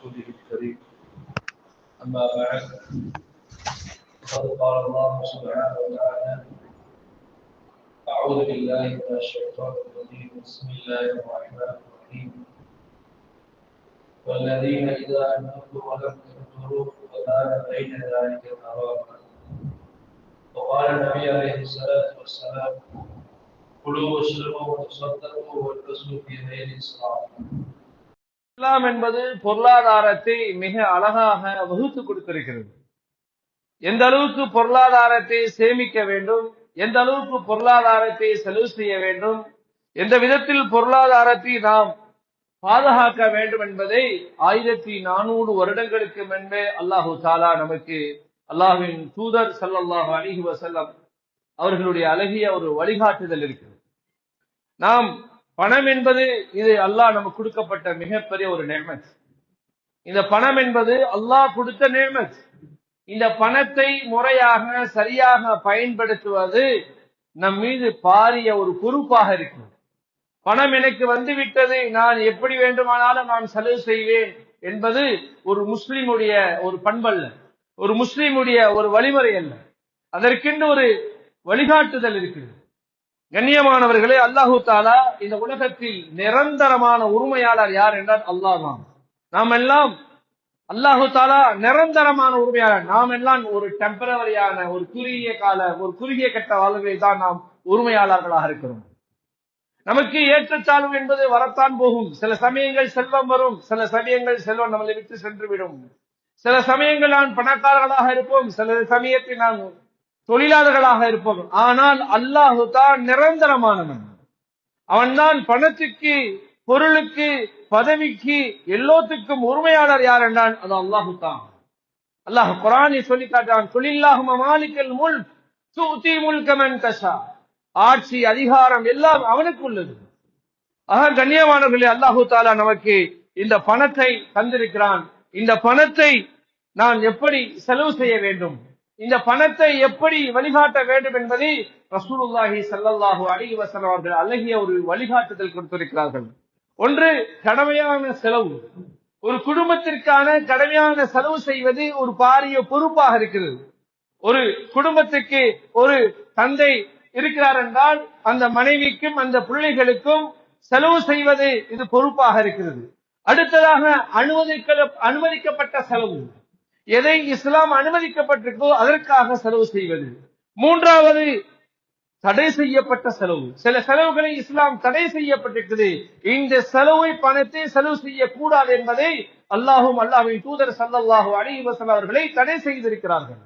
رسوله الكريم أما بعد فقد قال الله سبحانه وتعالى أعوذ بالله من الشيطان الرجيم. بسم الله الرحمن الرحيم. والذين إذا أنفقوا ولم يقتروا وكان بين ذلك قرارا وقال النبي عليه الصلاة والسلام كلوا واشربوا وتصدقوا والبسوا في غير إسراف இஸ்லாம் என்பது பொருளாதாரத்தை மிக அழகாக வகுத்து கொடுத்திருக்கிறது. எந்த அளவுக்கு பொருளாதாரத்தை சேமிக்க வேண்டும் எந்த அளவுக்கு பொருளாதாரத்தை செலவு செய்ய வேண்டும் எந்த விதத்தில் பொருளாதாரத்தை நாம் பாதுகாக்க வேண்டும் என்பதை ஆயிரத்தி நானூறு வருடங்களுக்கு முன்பே அல்லாஹு தாலா நமக்கு அல்லாஹின் தூதர் சல்லாஹு அலிஹி வசல்லம் அவர்களுடைய அழகிய ஒரு வழிகாட்டுதல் இருக்கிறது. நாம் பணம் என்பது இது அல்லாஹ் நமக்கு கொடுக்கப்பட்ட மிகப்பெரிய ஒரு நேமத் இந்த பணம் என்பது அல்லாஹ் கொடுத்த நேமத் இந்த பணத்தை முறையாக சரியாக பயன்படுத்துவது நம் மீது பாரிய ஒரு பொறுப்பாக இருக்கும் பணம் எனக்கு வந்து விட்டது நான் எப்படி வேண்டுமானாலும் நான் செலவு செய்வேன் என்பது ஒரு முஸ்லிமுடைய ஒரு பண்பல்ல. ஒரு முஸ்லிமுடைய ஒரு வழிமுறை அல்ல. அதற்கென்று ஒரு வழிகாட்டுதல் இருக்குது கண்ணியமானவர்களே அல்லாஹு தாலா இந்த உலகத்தில் நிரந்தரமான உரிமையாளர் யார் என்றால் அல்லாஹ் தான். நாம் எல்லாம் அல்லாஹு தாலா நிரந்தரமான உரிமையாளர். நாம் எல்லாம் ஒரு டெம்பரவரியான ஒரு குறுகிய கால ஒரு குறுகிய கட்ட வாழ்வை தான் நாம் உரிமையாளர்களாக இருக்கிறோம். நமக்கு ஏற்றத்தாழ்வு என்பது வரத்தான் போகும். சில சமயங்கள் செல்வம் வரும் சில சமயங்கள் செல்வம் நம்மளை விட்டு சென்று விடும் சில சமயங்கள் நான் பணக்காரர்களாக இருப்போம் சில சமயத்தில் நான் தொழிலாளர்களாக இருப்போம் ஆனால் அல்லாஹு தான் நிரந்தரமானவன். அவன்தான் பணத்துக்கு பொருளுக்கு பதவிக்கு எல்லோத்துக்கும் உரிமையாளர் யார் என்றான் அது அல்லாஹு தான் அல்லாஹ் குரானை சொல்லி காட்டான் தொழிலாகும் மாலிக்கல் முல் தூத்தி முல்கமன் கஷா ஆட்சி அதிகாரம் எல்லாம் அவனுக்கு உள்ளது. ஆக கண்ணியமானவர்களே அல்லாஹு தாலா நமக்கு இந்த பணத்தை தந்திருக்கிறான். இந்த பணத்தை நான் எப்படி செலவு செய்ய வேண்டும்? இந்த பணத்தை எப்படி வழிகாட்ட வேண்டும் என்பதை ரசூலுல்லாஹி சல்லாஹூ அலி வஸல்லம் அவர்கள் அழகிய ஒரு வழிகாட்டுதல் கொடுத்திருக்கிறார்கள். ஒன்று கடமையான செலவு. ஒரு குடும்பத்திற்கான கடமையான செலவு செய்வது ஒரு பாரிய பொறுப்பாக இருக்கிறது. ஒரு குடும்பத்துக்கு ஒரு தந்தை இருக்கிறார் என்றால் அந்த மனைவிக்கும் அந்த பிள்ளைகளுக்கும் செலவு செய்வது இது பொறுப்பாக இருக்கிறது. அடுத்ததாக அனுமதிக்க அனுமதிக்கப்பட்ட செலவு. எதை இஸ்லாம் அனுமதிக்கப்பட்டிருக்கோ அதற்காக செலவு செய்வது. மூன்றாவது தடை செய்யப்பட்ட செலவு. சில செலவுகளை இஸ்லாம் தடை செய்யப்பட்டிருக்குது. இந்த செலவை பணத்தை செலவு செய்யக்கூடாது என்பதை அல்லாஹும் அல்லாஹின் தூதர் சல்லல்லாஹு அலைஹி வஸல்லம் அவர்களை தடை செய்திருக்கிறார்கள்.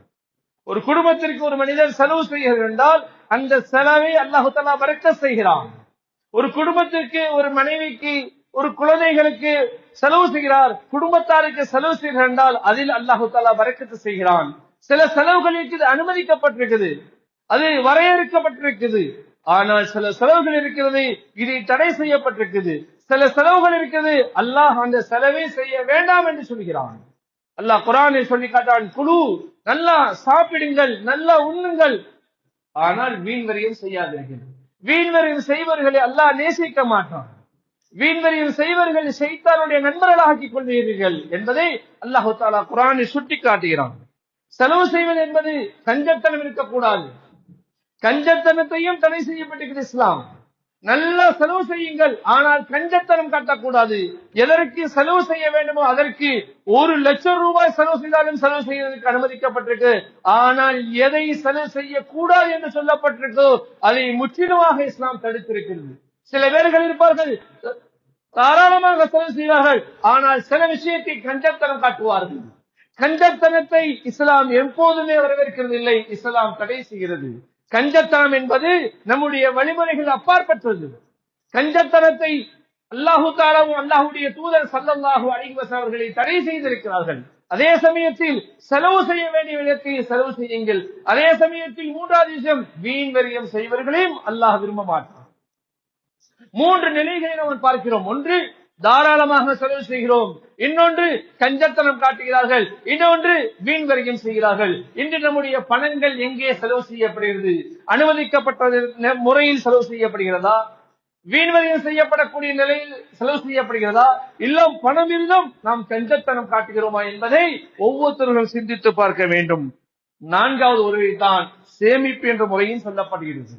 ஒரு குடும்பத்திற்கு ஒரு மனிதர் செலவு செய்கிறார் என்றால் அந்த செலவை அல்லாஹு தலா மறக்க செய்கிறான். ஒரு குடும்பத்திற்கு ஒரு மனைவிக்கு ஒரு குழந்தைகளுக்கு செலவு செய்கிறார் குடும்பத்தாருக்கு செலவு செய்கிறார் என்றால் அதில் அல்லாஹு தாலா வரக்கத்து செய்கிறான். சில செலவுகளுக்கு இது அனுமதிக்கப்பட்டிருக்குது. அது வரையறுக்கப்பட்டிருக்குது. ஆனால் சில செலவுகள் இருக்கிறது இது தடை செய்யப்பட்டிருக்குது. சில செலவுகள் இருக்கிறது அல்லாஹ் அந்த செலவை செய்ய வேண்டாம் என்று சொல்கிறான். அல்லாஹ் குரானை சொல்லி காட்டான் குழு நல்லா சாப்பிடுங்கள் நல்லா உண்ணுங்கள். ஆனால் வீண்வரியம் செய்யாதீர்கள். வீண்வரியம் செய்வர்களை அல்லாஹ் நேசிக்க மாட்டான். வீண்வரியம் செய்வர்கள் செய்தாருடைய நண்பர்களாக்கிக் கொள்வீர்கள் என்பதை அல்லாஹு தாலா குரானை சுட்டி காட்டுகிறான் செலவு செய்வது என்பது கஞ்சத்தனம் இருக்கக்கூடாது. கஞ்சத்தனத்தையும் தடை செய்யப்பட்டிருக்கிறது இஸ்லாம். நல்ல செலவு செய்யுங்கள் ஆனால் கஞ்சத்தனம் காட்டக்கூடாது. எதற்கு செலவு செய்ய வேண்டுமோ அதற்கு ஒரு லட்சம் ரூபாய் செலவு செய்தாலும் செலவு செய்வதற்கு அனுமதிக்கப்பட்டிருக்கு. ஆனால் எதை செலவு செய்யக்கூடாது என்று சொல்லப்பட்டிருக்கோ அதை முற்றிலுமாக இஸ்லாம் தடுத்திருக்கிறது. சில பேர்கள் இருப்பார்கள். தாராளமாக செலவு செய்வார்கள். ஆனால் சில விஷயத்தை கஞ்சத்தனம் காட்டுவார்கள். கஞ்சத்தனத்தை இஸ்லாம் எப்போதுமே வரவேற்கிறது இல்லை இஸ்லாம் தடை செய்கிறது. கஞ்சத்தனம் என்பது நம்முடைய வழிமுறைகள் அப்பாற்பட்டது. கஞ்சத்தனத்தை அல்லாஹு தாலாவும் அல்லாஹுடைய தூதர் சல்லல்லாஹு அலிவஸ் அவர்களை தடை செய்திருக்கிறார்கள். அதே சமயத்தில் செலவு செய்ய வேண்டிய விதத்தில் செலவு செய்யுங்கள். அதே சமயத்தில் மூன்றாவது விஷயம் வீண் வரியம் செய்வர்களையும் அல்லாஹ் விரும்ப மாட்டான். மூன்று நிலைகளை நாம் பார்க்கிறோம். ஒன்று தாராளமாக செலவு செய்கிறோம். இன்னொன்று கஞ்சத்தனம் காட்டுகிறார்கள். இன்னொன்று வீண்வரியும் செய்கிறார்கள். இன்று நம்முடைய பணங்கள் எங்கே செலவு செய்யப்படுகிறது? அனுமதிக்கப்பட்ட முறையில் செலவு செய்யப்படுகிறதா? வீண்வரியம் செய்யப்படக்கூடிய நிலையில் செலவு செய்யப்படுகிறதா? இல்லம் பணம் இருந்தும் நாம் கஞ்சத்தனம் காட்டுகிறோமா என்பதை ஒவ்வொருத்தரும் சிந்தித்து பார்க்க வேண்டும். நான்காவது உறவை தான் சேமிப்பு என்ற முறையும் சொல்லப்படுகிறது.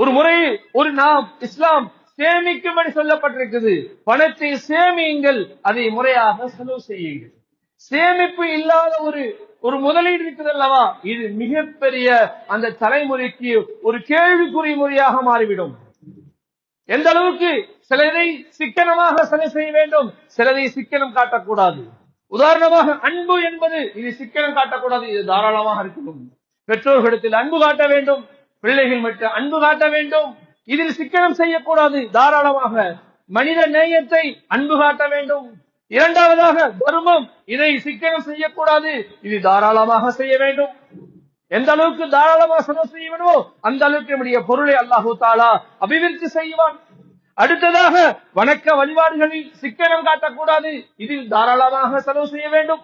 ஒரு முறை ஒரு நாம் இஸ்லாம் சேமிக்கும் என்று சொல்லப்பட்டிருக்குது பணத்தை சேமியுங்கள் அதை முறையாக செலவு செய்யுங்கள். சேமிப்பு இல்லாத ஒரு ஒரு முதலீடு இருக்குது அல்லவா? இது மிகப்பெரிய அந்த தலைமுறைக்கு ஒரு கேள்விக்குறி முறையாக மாறிவிடும். எந்த அளவுக்கு சிலரை சிக்கனமாக செலவு செய்ய வேண்டும்? சிலரை சிக்கனம் காட்டக்கூடாது. உதாரணமாக அன்பு என்பது இது சிக்கனம் காட்டக்கூடாது. இது தாராளமாக இருக்கணும் பெற்றோர்களிடத்தில் அன்பு காட்ட வேண்டும். பிள்ளைகள் மட்டும் அன்பு காட்ட வேண்டும். இதில் சிக்கனம் செய்யக்கூடாது. தாராளமாக மனித நேயத்தை அன்பு காட்ட வேண்டும். இரண்டாவதாக தர்மம். இதை சிக்கனம் செய்யக்கூடாது. இது தாராளமாக செய்ய வேண்டும். எந்த அளவுக்கு தாராளமாக செலவு செய்ய அந்த அளவுக்கு நம்முடைய பொருளை அல்லாஹு தாலா அபிவிருத்தி செய்வான். அடுத்ததாக வணக்க வழிபாடுகளில் சிக்கனம் காட்டக்கூடாது. இதில் தாராளமாக செலவு செய்ய வேண்டும்.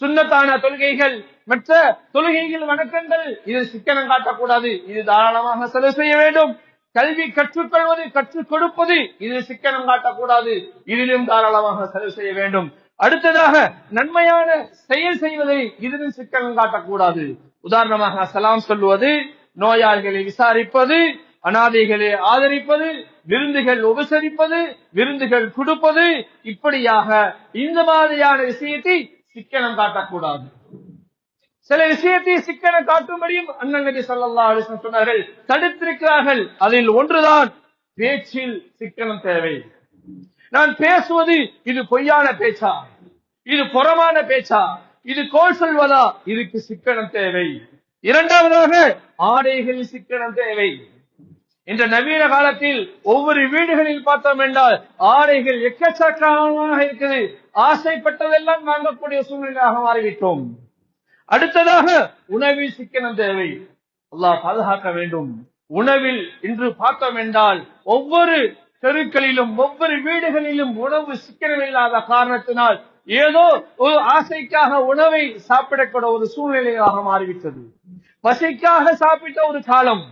சுன்னத்தான தொள்கைகள் மற்ற தொழுகைகள் வணக்கங்கள் இதில் சிக்கனம் காட்டக்கூடாது. இது தாராளமாக செலவு செய்ய வேண்டும். கல்வி கற்றுக்கொள்வது கற்றுக் கொடுப்பது இதில் சிக்கனம் காட்டக்கூடாது. இதிலும் தாராளமாக செலவு செய்ய வேண்டும். அடுத்ததாக நன்மையான செயல் செய்வதை இதிலும் சிக்கனம் காட்டக்கூடாது. உதாரணமாக சலாம் சொல்லுவது நோயாளிகளை விசாரிப்பது அனாதைகளை ஆதரிப்பது விருந்துகள் உபசரிப்பது விருந்துகள் கொடுப்பது இப்படியாக இந்த மாதிரியான விஷயத்தை சிக்கனம் காட்டக்கூடாது. சில விஷயத்தை சிக்கன காட்டும்படியும் அண்ணன் நபி சொன்னார்கள். தடுத்திருக்கிறார்கள். அதில் ஒன்றுதான் பேச்சில் சிக்கனம் தேவை. நான் பேசுவது இது பொய்யான பேச்சா? இது புறமான பேச்சா? இது கோல் சொல்வதா? இதுக்கு சிக்கனம் தேவை. இரண்டாவதாக ஆடைகளில் சிக்கனம் தேவை. இந்த நவீன காலத்தில் ஒவ்வொரு வீடுகளில் பார்த்தோம் என்றால் ஆடைகள் எக்கச்சக்கமாக இருக்குது. ஆசைப்பட்டதெல்லாம் வாங்கக்கூடிய சூழ்நிலையாக மாறிவிட்டோம். அடுத்ததாக உணவில் சிக்கனம் தேவை. அல்லாஹ் பாதுகாக்க வேண்டும். உணவில் இன்று பார்த்தோம் என்றால் ஒவ்வொரு தெருக்களிலும் ஒவ்வொரு வீடுகளிலும் உணவு சிக்கனம் இல்லாத காரணத்தினால் ஏதோ ஒரு ஆசைக்காக உணவை சாப்பிடக்கூட ஒரு சூழ்நிலையாக மாறிவிட்டது. பசிக்காக சாப்பிட்ட ஒரு காலம்.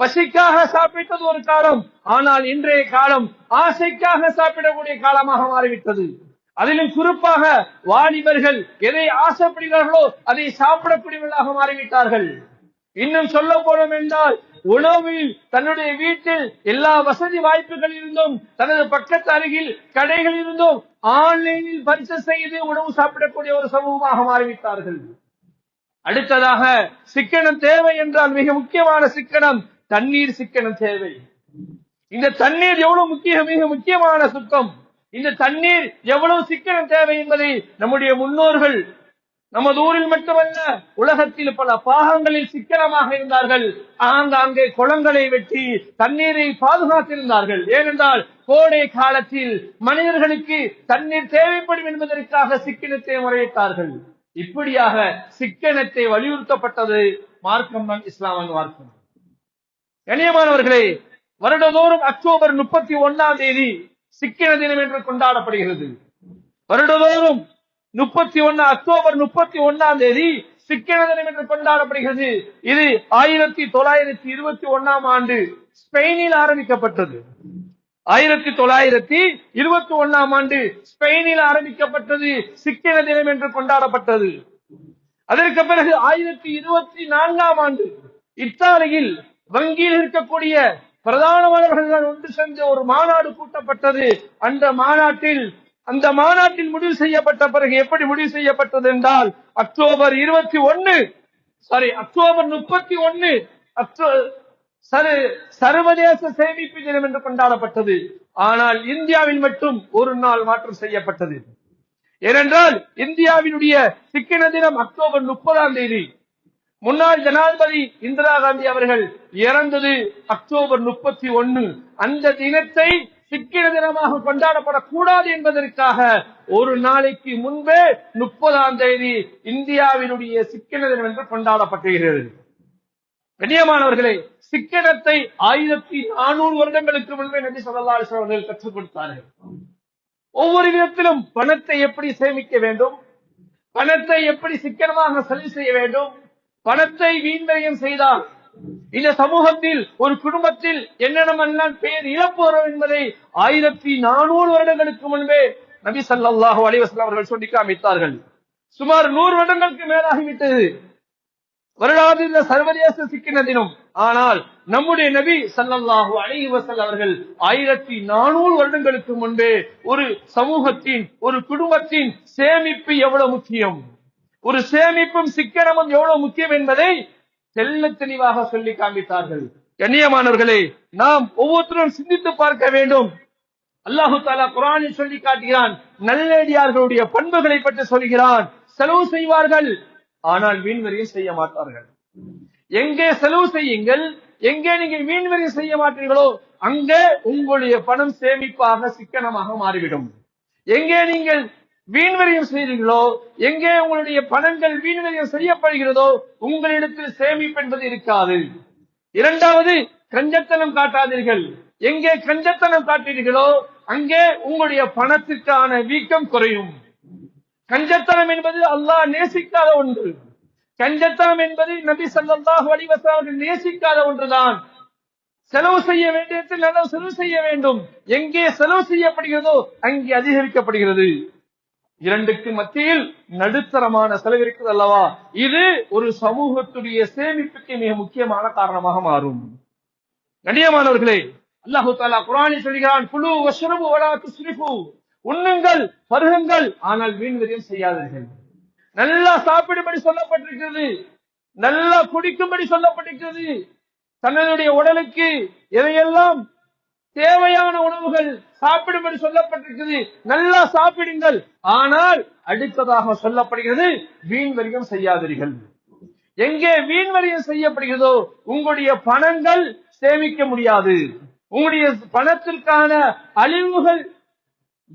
பசிக்காக சாப்பிட்டது ஒரு காலம். ஆனால் இன்றைய காலம் ஆசைக்காக சாப்பிடக்கூடிய காலமாக மாறிவிட்டது. அதிலும் குறிப்பாக வாலிபர்கள் எதை ஆசைப்படுகிறார்களோ அதை சாப்பிடக்கூடியவர்களாக மாறிவிட்டார்கள். இன்னும் சொல்ல போனோம் என்றால் உணவில் தன்னுடைய வீட்டில் எல்லா வசதி வாய்ப்புகள் இருந்தும் தனது பக்கத்து அருகில் கடைகள் இருந்தும் ஆன்லைனில் பரிசு செய்து உணவு சாப்பிடக்கூடிய ஒரு சமூகமாக மாறிவிட்டார்கள். அடுத்ததாக சிக்கனம் தேவை என்றால் மிக முக்கியமான சிக்கனம் தண்ணீர் சிக்கனம் தேவை. இந்த தண்ணீர் எவ்வளவு முக்கிய மிக முக்கியமான சுத்தம். இந்த தண்ணீர் எவ்வளவு சிக்கனம் தேவை என்பதை நம்முடைய முன்னோர்கள் நமது ஊரில் மட்டுமல்ல உலகத்தில் பல பாகங்களில் சிக்கனமாக இருந்தார்கள். ஆங்காங்கே குளங்களை வெட்டி தண்ணீரை பாதுகாத்திருந்தார்கள். ஏனென்றால் கோடை காலத்தில் மனிதர்களுக்கு தண்ணீர் தேவைப்படும் என்பதற்காக சிக்கனத்தை முறையிட்டார்கள். இப்படியாக சிக்கனத்தை வலியுறுத்தப்பட்டது மார்க்கம் தான் இஸ்லாமின் மார்க்கம். கண்ணியமானவர்களே வருடதோறும் அக்டோபர் முப்பத்தி ஒன்னாம் தேதி சிக்கன தினம் என்று கொண்டாடப்படுகிறது. வருடதோறும் முப்பத்தி ஒன்னு அக்டோபர் முப்பத்தி ஒன்னாம் தேதி சிக்கன தினம் என்று கொண்டாடப்படுகிறது. இது ஆயிரத்தி தொள்ளாயிரத்தி இருபத்தி ஒன்னாம் ஆண்டு ஸ்பெயினில் ஆரம்பிக்கப்பட்டது. ஆயிரத்தி தொள்ளாயிரத்தி இருபத்தி ஒன்னாம் ஆண்டு ஸ்பெயினில் ஆரம்பிக்கப்பட்டது சிக்கன தினம் என்று கொண்டாடப்பட்டது. அதற்கு பிறகு ஆயிரத்தி இருபத்தி நான்காம் ஆண்டு இத்தாலியில் வங்கியில் இருக்கக்கூடிய பிரதானமானவர்கள் ஒன்று சென்ற ஒரு மாநாடு கூட்டப்பட்டது. அந்த மாநாட்டில் அந்த மாநாட்டில் முடிவு செய்யப்பட்ட பிறகு எப்படி முடிவு செய்யப்பட்டது என்றால் அக்டோபர் இருபத்தி ஒன்னு சாரி அக்டோபர் முப்பத்தி ஒன்னு சர்வதேச சேமிப்பு தினம் என்று கொண்டாடப்பட்டது. ஆனால் இந்தியாவில் மட்டும் ஒரு நாள் மாற்றம் செய்யப்பட்டது. ஏனென்றால் இந்தியாவினுடைய சிக்கன தினம் அக்டோபர் முப்பதாம் தேதி. முன்னாள் ஜனாதிபதி இந்திரா காந்தி அவர்கள் இறந்தது அக்டோபர் முப்பத்தி ஒன்னு. அந்த தினத்தை சிக்கின தினமாக கொண்டாடப்படக்கூடாது என்பதற்காக ஒரு நாளைக்கு முன்பே முப்பதாம் தேதி இந்தியாவினுடைய சிக்கின தினம் என்று கொண்டாடப்படுகிறது கண்ணியமானவர்களே சிக்கனத்தை ஆயிரத்தி நானூறு வருடங்களுக்கு முன்பே நபி சொல்லா அவர்கள் கற்றுக் கொடுத்தார்கள். ஒவ்வொரு விதத்திலும் பணத்தை எப்படி சேமிக்க வேண்டும்? பணத்தை எப்படி சிக்கனமாக செலவு செய்ய வேண்டும்? பணத்தை வீண்வரியம் செய்தால் இந்த சமூகத்தில் ஒரு குடும்பத்தில் என்னென்னமெல்லாம் பேர் இழப்பு வரும் என்பதை ஆயிரத்தி நானூறு வருடங்களுக்கு முன்பே நபி ஸல்லல்லாஹு அலைஹி அவர்கள் சொல்லி காமித்தார்கள். சுமார் நூறு வருடங்களுக்கு மேலாகிவிட்டது வருடாது இந்த சர்வதேச சிக்கின தினம். ஆனால் நம்முடைய நபி சல்லாஹு அலிவசல் அவர்கள் ஆயிரத்தி நானூறு வருடங்களுக்கு முன்பே ஒரு சமூகத்தின் ஒரு குடும்பத்தின் சேமிப்பு எவ்வளவு முக்கியம்? ஒரு சேமிப்பும் சிக்கனமும் எவ்வளவு முக்கியம் என்பதை தெல்ல தெளிவாக சொல்லி காண்பித்தார்கள். கண்ணியமானவர்களே நாம் ஒவ்வொருத்தரும் சிந்தித்து பார்க்க வேண்டும். அல்லாஹு தாலா குரானில் சொல்லி காட்டுகிறான் நல்லடியார்களுடைய பண்புகளை பற்றி சொல்கிறான். செலவு செய்வார்கள் ஆனால் வீண்வரியம் செய்ய மாட்டார்கள். எங்கே செலவு செய்யுங்கள் எங்கே நீங்கள் மீன்வரி செய்ய மாட்டீர்களோ அங்கே உங்களுடைய பணம் சேமிப்பாக சிக்கனமாக மாறிவிடும். எங்கே நீங்கள் வீண்வரியம் செய்கிறீர்களோ எங்கே உங்களுடைய பணங்கள் வீண்வரியம் செய்யப்படுகிறதோ உங்களிடத்தில் சேமிப்பு என்பது இருக்காது. இரண்டாவது கஞ்சத்தனம் காட்டாதீர்கள். எங்கே கஞ்சத்தனம் காட்டீர்களோ அங்கே உங்களுடைய பணத்திற்கான வீக்கம் குறையும். கஞ்சத்தனம் என்பது அல்லாஹ் நேசிக்காத ஒன்று. கஞ்சத்தனம் என்பது நபி சல்லாஹ் அலைஹி நேசிக்காத ஒன்றுதான். செலவு செய்ய வேண்டியதில் நல்ல செலவு செய்ய வேண்டும். எங்கே செலவு செய்யப்படுகிறதோ அங்கே அதிகரிக்கப்படுகிறது. இரண்டுக்கு மத்தியில் நடுத்தரமான செலவு இருக்குது அல்லவா? இது ஒரு சமூகத்துடைய சேமிப்புக்கு மிக முக்கியமான காரணமாக மாறும். கண்ணியமானவர்களே அல்லாஹு தாலா குரானி சொல்கிறான் குழு வசரபு வலா துஸ்ரிஃபு உண்ணுங்கள் பருகுங்கள் ஆனால் வீண்வரியம் செய்யாதீர்கள். நல்லா சாப்பிடும்படி சொல்லப்பட்டிருக்கிறது. நல்லா குடிக்கும்படி சொல்லப்பட்டிருக்கிறது. தன்னுடைய உடலுக்கு எதையெல்லாம் தேவையான உணவுகள் சாப்பிடும்படி சொல்லப்பட்டிருக்கிறது. நல்லா சாப்பிடுங்கள். ஆனால் அடுத்ததாக சொல்லப்படுகிறது வீண் வரியம் செய்யாதீர்கள். எங்கே வீண் வரியம் செய்யப்படுகிறதோ உங்களுடைய பணங்கள் சேமிக்க முடியாது. உங்களுடைய பணத்திற்கான அழிவுகள்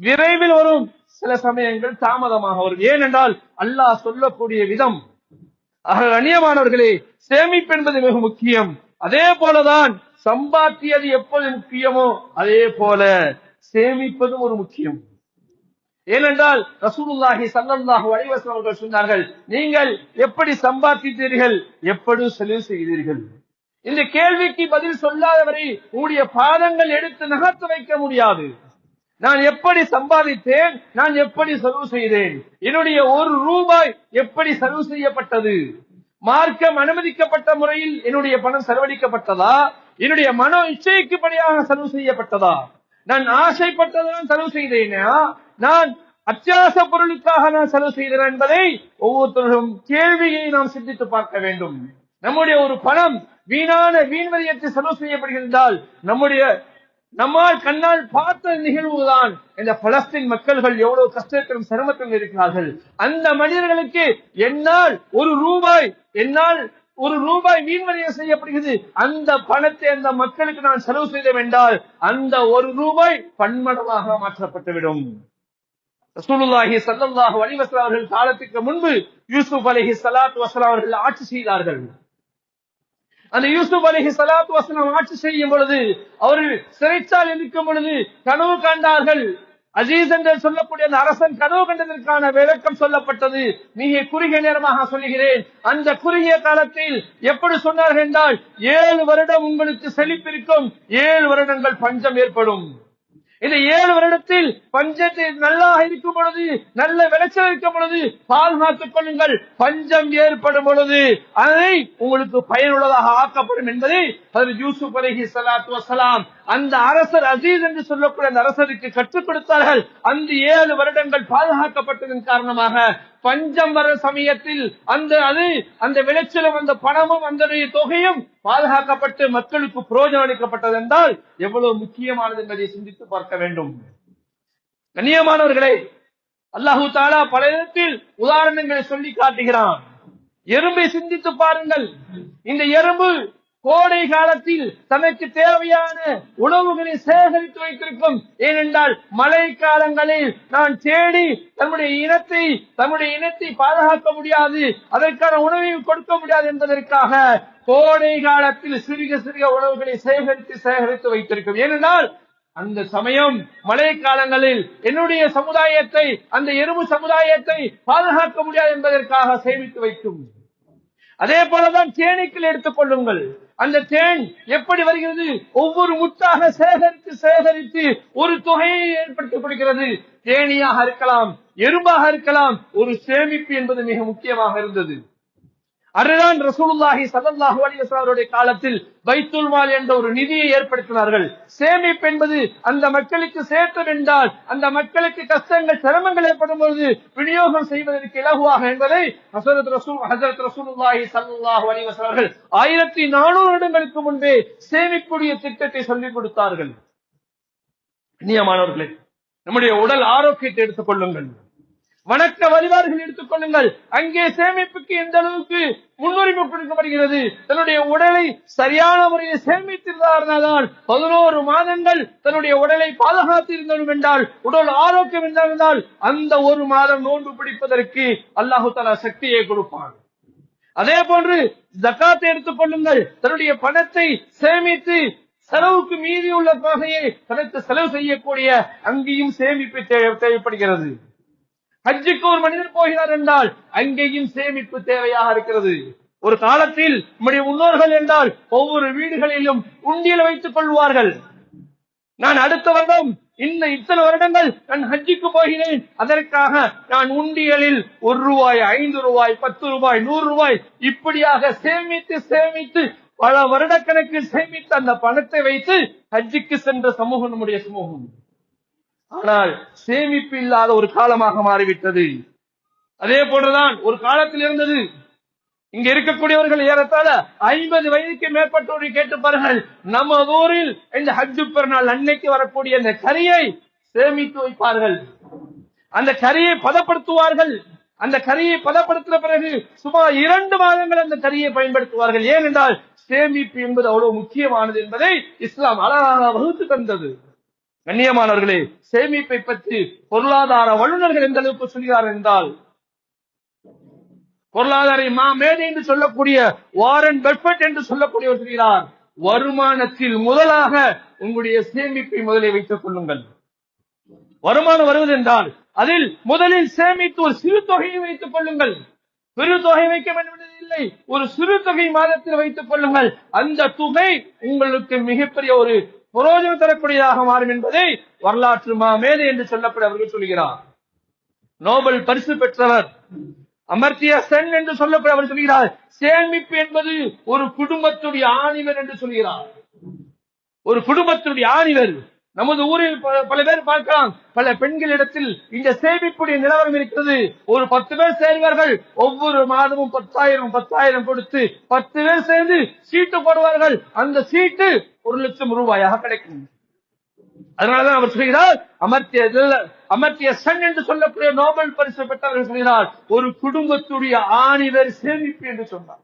விரைவில் வரும். சில சமயங்கள் தாமதமாக வரும். ஏனென்றால் அல்லாஹ் சொல்லக்கூடிய விதம். ஆக சேமிப்பு என்பது மிக முக்கியம். அதே போலதான் சம்பாத்தியது எப்போது முக்கியமோ அதே போல சேமிப்பதும் ஒரு முக்கியம். ஏனென்றால் ரசூலுல்லாஹி சல்லல்லாஹு அலைஹி அவர்கள் சொன்னார்கள் நீங்கள் எப்படி சம்பாதித்தீர்கள் எப்படி செலவு செய்தீர்கள். இந்த கேள்விக்கு பதில் சொல்லாதவரை உங்களுடைய பாதங்கள் எடுத்து நகர்த்து வைக்க முடியாது. நான் எப்படி சம்பாதித்தேன்? நான் எப்படி செலவு செய்தேன்? என்னுடைய ஒரு ரூபாய் எப்படி செலவு செய்யப்பட்டது? மார்க்கம் அனுமதிக்கப்பட்ட முறையில் என்னுடைய பணம் செலவழிக்கப்பட்டதா? என்னுடைய மனோ இச்சைக்குப்படியாக செலவு செய்யப்பட்டதா? நான் ஆசைப்பட்டதான் செலவு செய்தேனா? நான் அத்தியாவச பொருளுக்காக நான் செலவு செய்தேன் என்பதை ஒவ்வொருத்தரும் கேள்வியை நாம் சிந்தித்து பார்க்க வேண்டும். நம்முடைய ஒரு பணம் வீணான வீண்வரியத்தை செலவு செய்யப்படுகின்றால் நம்முடைய நம்மால் கண்ணால் பார்த்த நிகழ்வுதான். இந்த பலஸ்தீன் மக்கள்கள் எவ்வளவு கஷ்டத்திலும் சிரமத்திலும் இருக்கிறார்கள். அந்த மனிதர்களுக்கு என்னால் ஒரு ரூபாய் என்னால் ஒரு ரூபாய் வீண்வரியம் செய்யப்படுகிறது. அந்த பணத்தை அந்த மக்களுக்கு நான் செலவு செய்த என்றால் அந்த ஒரு ரூபாய் பன்மடமாக மாற்றப்பட்டுவிடும். ரசூலுல்லாஹி சல்லல்லாஹு அலைஹி வஸல்லம் அவர்கள் காலத்துக்கு முன்பு யூசுப் அலைஹி ஸலாத்து வஸலாம் அவர்கள் ஆட்சி செய்தார்கள். அந்த யூசுப் அலைஹி ஸலாத்து வஸலாம் ஆட்சி செய்யும் பொழுது அவர்கள் சிறைச்சால் இருக்கும் பொழுது கனவு கண்டார்கள். அஜீஸ் என்று சொல்லக்கூடிய அந்த அரசன் கனவு கண்டதற்கான விளக்கம் சொல்லப்பட்டது. மிக குறுகிய நேரமாக சொல்லுகிறேன். அந்த குறுகிய காலத்தில் எப்படி சொன்னார்கள் என்றால் ஏழு வருடம் உங்களுக்கு செழிப்பிருக்கும் ஏழு வருடங்கள் பஞ்சம் ஏற்படும். இந்த ஏழு வருடத்தில் பஞ்சத்தை நல்லா இருக்கும் பொழுது நல்ல விளைச்சல் இருக்கும் பொழுது பாதுகாத்துக் கொள்ளுங்கள். பஞ்சம் ஏற்படும் பொழுது அதை உங்களுக்கு பயனுள்ளதாக ஆக்கப்படும் என்பதை அதில் யூசுப் அலஹி சலாத்து வசலாம் அந்த அரசர் அசீஸ் என்று சொல்லக்கூடிய அந்த அரசருக்கு கற்றுக் கொடுத்தார்கள். அந்த ஏழு வருடங்கள் பாதுகாக்கப்பட்டதன் காரணமாக பஞ்சம் வர சமயத்தில் அந்த அது அந்த விளைச்சலும் அந்த பணமும் அந்த தொகையும் பாதுகாக்கப்பட்டு மக்களுக்கு புரோஜனம் அளிக்கப்பட்டது என்றால் எவ்வளவு முக்கியமானது என்பதை சிந்தித்து பார்க்க வேண்டும். கண்ணியமானவர்களே அல்லாஹு தாலா பல இடத்தில் உதாரணங்களை சொல்லி காட்டுகிறான். எறும்பை சிந்தித்து பாருங்கள். இந்த எறும்பு கோடை காலத்தில் தனக்கு தேவையான உணவுகளை சேகரித்து வைத்திருக்கும். ஏனென்றால் மழை காலங்களில் நான் தேடி தன்னுடைய இனத்தை தன்னுடைய இனத்தை பாதுகாக்க முடியாது. அதற்கான உணவையும் கொடுக்க முடியாது என்பதற்காக கோடை காலத்தில் சிறிய சிறிய உணவுகளை சேகரித்து சேகரித்து வைத்திருக்கும். ஏனென்றால் அந்த சமயம் மழை காலங்களில் என்னுடைய சமுதாயத்தை அந்த எறும்பு சமுதாயத்தை பாதுகாக்க முடியாது என்பதற்காக சேமித்து வைக்கும். அதே போலதான் தேனீக்கள் எடுத்துக் கொள்ளுங்கள். அந்த தேன் எப்படி வருகிறது? ஒவ்வொரு முட்டாக சேகரித்து சேகரித்து ஒரு தொகையை ஏற்படுத்திக் கொடுக்கிறது தேனியாக இருக்கலாம் எறும்பாக இருக்கலாம் ஒரு சேமிப்பு என்பது மிக முக்கியமாக இருந்தது. அதுதான் ரசூலுல்லாஹி ஸல்லல்லாஹு அலைஹி வஸல்லம் அவருடைய காலத்தில் பைத்துல் மால் என்ற ஒரு நிதியை ஏற்படுத்தினார்கள். சேமிப்பு என்பது அந்த மக்களுக்கு சேர்த்தம் என்றால் அந்த மக்களுக்கு கஷ்டங்கள் சிரமங்கள் ஏற்படும் பொழுது விநியோகம் செய்வதற்கு இலகுவாக என்பதை ஹசரத் ரசூல் ஹசரத் ரசூலுல்லாஹி ஸல்லல்லாஹு அலைஹி வஸல்லம் அவர்கள் ஆயிரத்தி நானூறு வருடங்களுக்கு முன்பே சேமிப்புடைய திட்டத்தை சொல்லிக் கொடுத்தார்கள். நியமானவர்களே நம்முடைய உடல் ஆரோக்கியத்தை எடுத்துக் கொள்ளுங்கள். வணக்க வழிபாடுகள் எடுத்துக் கொள்ளுங்கள். அங்கே சேமிப்புக்கு எந்த அளவுக்கு முன்னுரிமை கொடுக்கப்படுகிறது? தன்னுடைய உடலை சரியான முறையில் சேமித்திருந்தால் பதினோரு மாதங்கள் தன்னுடைய உடலை பாதுகாத்திருந்தோம் என்றால் உடல் ஆரோக்கியம் என்றால் அந்த ஒரு மாதம் நோன்பு பிடிப்பதற்கு அல்லாஹு தலா சக்தியை கொடுப்பான். அதே போன்று ஜக்காத்தை எடுத்துக் கொள்ளுங்கள். தன்னுடைய பணத்தை சேமித்து செலவுக்கு மீதி உள்ள தொகையை தனக்கு செலவு செய்யக்கூடிய அங்கேயும் சேமிப்பு தேவை- தேவைப்படுகிறது. ஹஜ்ஜுக்கு ஒரு மனிதர் போகிறார் என்றால் அங்கேயும் சேமிப்பு தேவையாக இருக்கிறது. ஒரு காலத்தில் நம்முடைய முன்னோர்கள் என்றால் ஒவ்வொரு வீடுகளிலும் உண்டியல் வைத்துக் கொள்வார்கள். நான் அடுத்த வருடம் இந்த இத்தனை வருடங்கள் நான் ஹஜ்ஜுக்கு போகிறேன். அதற்காக நான் உண்டியலில் ஒரு ரூபாய் ஐந்து ரூபாய் பத்து ரூபாய் நூறு ரூபாய் இப்படியாக சேமித்து சேமித்து பல வருடக்கணக்கில் சேமித்து அந்த பணத்தை வைத்து ஹஜ்ஜுக்கு சென்ற சமூகம் நம்முடைய சமூகம். ஆனால் சேமிப்பு இல்லாத ஒரு காலமாக மாறிவிட்டது. அதே போன்றுதான் ஒரு காலத்தில் இருந்தது. இங்க இருக்கக்கூடியவர்கள் ஏறத்தாழ ஐம்பது வயதுக்கு மேற்பட்டோரை கேட்டு பாருங்கள். நம்ம ஊரில் இந்த ஹஜ்ஜு பெருநாள் அன்னைக்கு வரக்கூடிய அந்த கரியை சேமித்து வைப்பார்கள். அந்த கரியை பதப்படுத்துவார்கள். அந்த கரியை பதப்படுத்தின பிறகு சுமார் இரண்டு மாதங்கள் அந்த கரியை பயன்படுத்துவார்கள். ஏனென்றால் சேமிப்பு என்பது அவ்வளவு முக்கியமானது என்பதை இஸ்லாம் அழகாக வகுத்து தந்தது. கண்ணியமானவர்களே சேமிப்பை பற்றி பொருளாதார வல்லுநர்கள் எந்த அளவுக்கு சொல்கிறார்கள் என்றால் பொருளாதார மா மேதை என்று சொல்லக்கூடிய வாரன் பர்ஃபெக்ட் என்று சொல்லக்கூடியவர் சொல்கிறார். வருமானத்தில் முதலாக உங்களுடைய சேமிப்பை முதலே வைத்துக் கொள்ளுங்கள். வருமானம் வருவது என்றால் அதில் முதலில் சேமித்து ஒரு சிறு தொகையை வைத்துக் கொள்ளுங்கள். பெரு தொகை வைக்க வேண்டும் இல்லை ஒரு சிறு தொகை மாதத்தில் வைத்துக் கொள்ளுங்கள். அந்த தொகை உங்களுக்கு மிகப்பெரிய ஒரு புரோஜனம் தரக்கூடியதாக மாறும் என்பதை வரலாற்று மாமேதை என்று சொல்லப்பட அவர்கள் சொல்கிறார். நோபல் பரிசு பெற்றவர் அமர்த்திய சென் என்று சொல்லப்பட அவர் சொல்கிறார். சேமிப்பு என்பது ஒரு குடும்பத்துடைய ஆணிவர் என்று சொல்கிறார். ஒரு குடும்பத்துடைய ஆணிவர் நமது ஊரில் பல பேர் பார்க்கலாம். பல பெண்களிடத்தில் இந்த சேமிப்புடைய நிலவரம் இருக்கிறது. ஒரு பத்து பேர் சேர்வார்கள். ஒவ்வொரு மாதமும் பத்தாயிரம் பத்தாயிரம் கொடுத்து பத்து பேர் சேர்ந்து சீட்டு போடுவார்கள். அந்த சீட்டு ஒரு லட்சம் ரூபாயாக கிடைக்கும். அதனாலதான் அவர் சொல்கிறார் அமர்த்திய அமர்த்திய சன் என்று சொல்லக்கூடிய நோபல் பரிசு பெற்றவர் சொல்கிறார் ஒரு குடும்பத்துடைய ஆணிவர் சேமிப்பு என்று சொன்னார்.